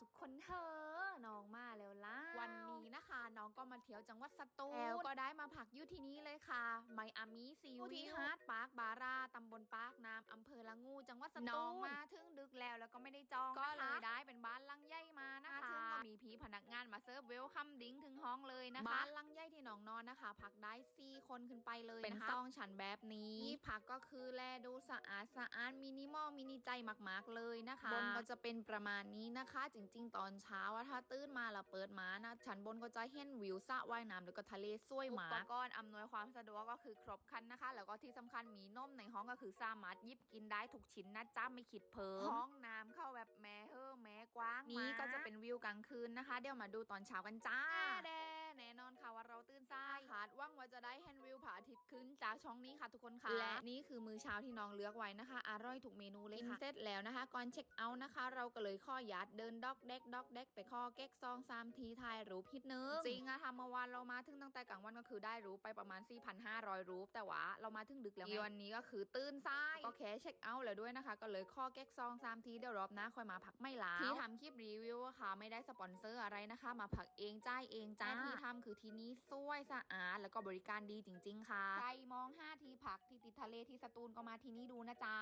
ทุกคนเธอ น้องมาแล้วล่ะ วันนี้นะคะ น้องก็มาเที่ยวจังหวัดสตูลแล้วก็ได้มาพักอยู่ที่นี้เลยค่ะไมอามีซีอยู่วิที่วหาฮาดดปาร์คบาราตำบลปาร์คน้ำอำเภอละงู จังหวัดสตูลน้องมาถึง มาถึงก็มีพี่พนักงานมาเซิร์ฟเวลคัมดิ้งถึงห้องเลยนะคะบ้านหลังใหญ่ที่น้องนอนนะคะ พักได้สี่คนขึ้นไปเลยเป็นนะคะซองชั้นแบบนี้ที่พักก็คือแลดูสะอาดสะอาดมินิมอลมินิใจมากๆเลยนะคะบนก็จะเป็นประมาณนี้นะคะ จริง ๆ ตอนเช้าอะถ้าตื่นมาแล้วเปิดมานะชั้นบนก็จะเห็นวิวสระว่ายน้ำแล้วก็ทะเลสวยมากอุปกรณ์อำนวยความสะดวกก็คือครบครันนะคะ แล้วก็ที่สำคัญมีนมในห้องก็คือสามารถหยิบกินได้ทุกชิ้นนะจ๊ะไม่คิดเพิ่มห้องน้ำเข้าแบบแม่เฮ้อแม่กว้าง นี้ก็จะเป็นวิวกลางคืนนะคะ เดี๋ยวมาดูตอนเช้ากันจ้าแดแน่นอนค่ะว่าเราตื่นสายคาดหว่างว่าจะได้เห็นวิวพระอาทิตย์ขึ้นจากช่องนี้ค่ะทุกคนค่ะ และนี่คือมื้อเช้าที่น้องเลือกไว้นะคะ อร่อยทุกเมนูเลยค่ะเสร็จแล้วนะคะ ก่อนเช็คเอาท์นะคะ เราก็เลยข้อยัดเดินดอกเด็กดอกเด็กไปข้อเก๊กซองสามทีถ่ายรูปพิดนึงจริงอะทำเมื่อวานเรามาถึงตั้งแต่กลางวันก็คือได้รูปไปประมาณ 4,500 รูป แต่ว่าเรามาถึงดึกแล้วไงวันนี้ก็คือตื่นสาย ก็แค่เช็คเอาท์แล้วด้วยนะคะ ก็เลยข้อเก๊กซองสามทีเดี๋ยวรอบหน้าค่อยมาพักไม่ลาที่ทำคลิปรีวิวอะค่ะไม่ได้สปอนเซอร์อะไรนะคะ มาพักเองจ่ายเองจ้าที่ทำคือที่นี้สวยสะอาดแล้วก็บริการดีจริง ๆ ค่ะใครมองห้าที่พักที่ติดทะเลที่สตูลก็มาที่นี่ดูนะจ๊ะ